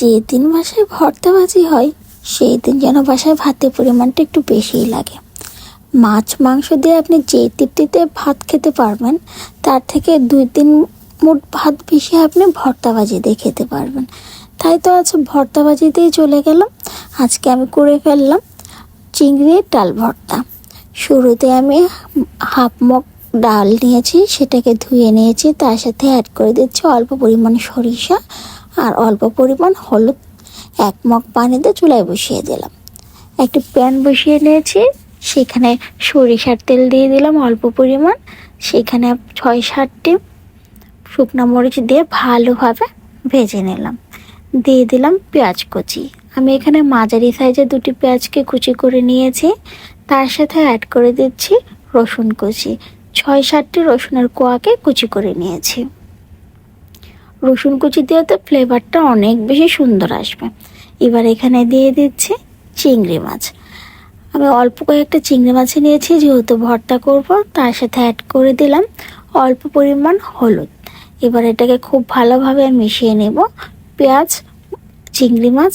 যেদিন বাসায় ভর্তাবাজি হয় সেই দিন যেন বাসায় ভাতের পরিমাণটা একটু বেশিই লাগে। মাছ, মাংস দিয়ে আপনি যে তৃপ্তিতে ভাত খেতে পারবেন, তার থেকে দুই তিন মুঠ ভাত বেশি আপনি ভর্তাবাজি দিয়ে খেতে পারবেন। তাই তো আজ ভর্তাবাজিতেই চলে গেলাম। আজকে আমি করে ফেললাম চিংড়ির ডাল ভর্তা। শুরুতে আমি হাফ মগ ডাল নিয়েছি, সেটাকে ধুয়ে নিয়েছি, তার সাথে অ্যাড করে দিচ্ছি অল্প পরিমাণ সরিষা আর অল্প পরিমাণ হলুদ এক মগ পানিতে চুলায় বসিয়ে দিলাম। একটি প্যান বসিয়ে নিয়েছি, সেখানে সরিষার তেল দিয়ে দিলাম অল্প পরিমাণ। সেখানে ছয় সাতটি শুকনো মরিচ দিয়ে ভালোভাবে ভেজে নিলাম। দিয়ে দিলাম পেঁয়াজ কুচি। আমি এখানে মাঝারি সাইজে দুটি পেঁয়াজকে কুচি করে নিয়েছি। তার সাথে অ্যাড করে দিচ্ছি রসুন কুচি। ছয় সাতটি রসুনের কোয়াকে কুচি করে নিয়েছি। রসুন কুচি দিয়ে তো ফ্লেভারটা অনেক বেশি সুন্দর আসবে। এবার এখানে দিয়ে দিচ্ছি চিংড়ি মাছ। আমি অল্প কয়েকটা চিংড়ি মাছ নিয়েছি, যেহেতু ভর্তা করব, তার সাথে অ্যাড করে দিলাম অল্প পরিমাণ হলুদ। এবার এটাকে খুব ভালোভাবে মিশিয়ে নেব। পেঁয়াজ, চিংড়ি মাছ,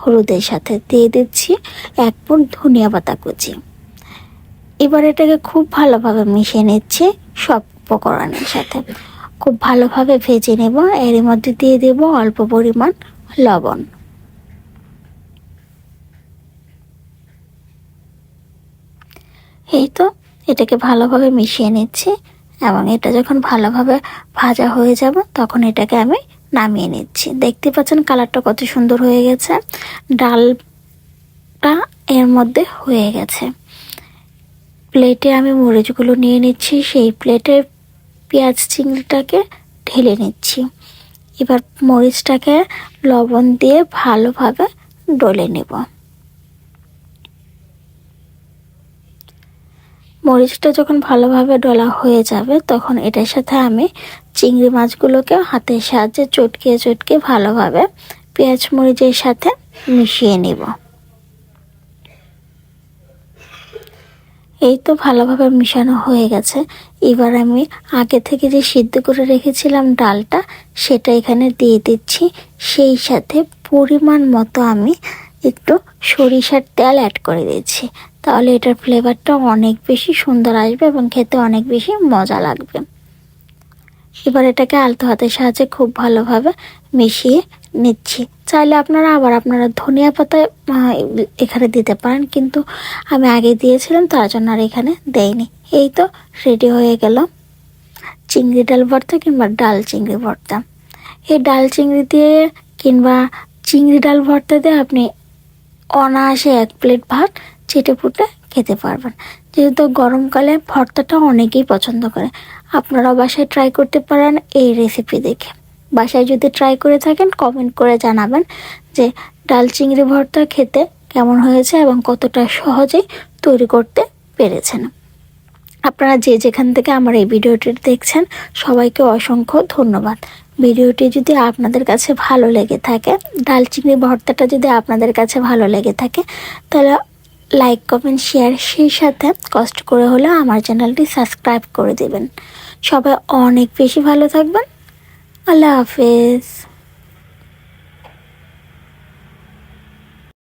হলুদের সাথে। দিয়ে দিচ্ছি এক ফুট ধনিয়া পাতা কুচি। এবার এটাকে খুব ভালোভাবে মিশিয়ে নিচ্ছি সব উপকরণের সাথে। খুব ভালোভাবে ভেজে নেব। এর মধ্যে দিয়ে দেব অল্প পরিমাণ লবণ। এই তো, এটাকে ভালোভাবে মিশিয়ে নিচ্ছি এবং এটা যখন ভালোভাবে ভাজা হয়ে যাবে, তখন এটাকে আমি নামিয়ে নিচ্ছি। দেখতে পাচ্ছেন কালারটা কত সুন্দর হয়ে গেছে। ডালটা এর মধ্যে হয়ে গেছে। প্লেটে আমি মরিচগুলো নিয়ে নিচ্ছি। সেই প্লেটে পেঁয়াজ চিংড়িটাকে ঢেলে নিচ্ছি। এবার মরিচটাকে লবণ দিয়ে ভালোভাবে ডলে নেব। মরিচটা যখন ভালোভাবে ডলা হয়ে যাবে, তখন এটার সাথে আমি চিংড়ি মাছগুলোকে হাতের সাহায্যে চটকিয়ে চটকিয়ে ভালোভাবে পেঁয়াজ মরিচের সাথে মিশিয়ে নিব। এই তো ভালোভাবে মিশানো হয়ে গেছে। এবার আমি আগে থেকে যে সিদ্ধ করে রেখেছিলাম ডালটা, সেটা এখানে দিয়ে দিচ্ছি। সেই সাথে পরিমাণ মতো আমি একটু সরিষার তেল অ্যাড করে দিচ্ছি। তাহলে এটার ফ্লেভারটা অনেক বেশি সুন্দর আসবে এবং খেতে অনেক বেশি মজা লাগবে। এবার এটাকে আলতো হাতের সাহায্যে খুব ভালোভাবে মিশিয়ে নিচ্ছি। চাইলে আপনারা আবার আপনারা ধনিয়া পাতা এখানে দিতে পারেন। কিন্তু আমি আগে দিয়েছিলাম, তার জন্য আর এখানে দেয়নি এই তো রেডি হয়ে গেল। চিংড়ি ডাল ভর্তা কিংবা ডাল চিংড়ি ভর্তা। এই ডাল চিংড়ি দিয়ে কিংবা চিংড়ি ডাল ভর্তা দিয়ে আপনি অনায়াসে এক প্লেট ভাত চেটে পুটে খেতে পারবেন। যেহেতু গরমকালে ভর্তাটা অনেকেই পছন্দ করে। আপনারাও বাসায় ট্রাই করতে পারেন এই রেসিপি দেখে। বাসায় যদি ট্রাই করে থাকেন কমেন্ট করে জানাবেন যে ডাল চিংড়ি ভর্তা খেতে কেমন হয়েছে এবং কতটা সহজেই তৈরি করতে পেরেছেন। আপনারা যে যেখান থেকে আমার এই ভিডিওটি দেখছেন, সবাইকে অসংখ্য ধন্যবাদ। ভিডিওটি যদি আপনাদের কাছে ভালো লেগে থাকে, ডাল চিংড়ি ভর্তাটা যদি আপনাদের কাছে ভালো লেগে থাকে, তাহলে লাইক কমেন্ট শেয়ার সেই সাথে কষ্ট করে হলেও আমার চ্যানেলটি সাবস্ক্রাইব করে দেবেন। সবাই অনেক বেশি ভালো থাকবেন। আল্লাহ হাফেজ।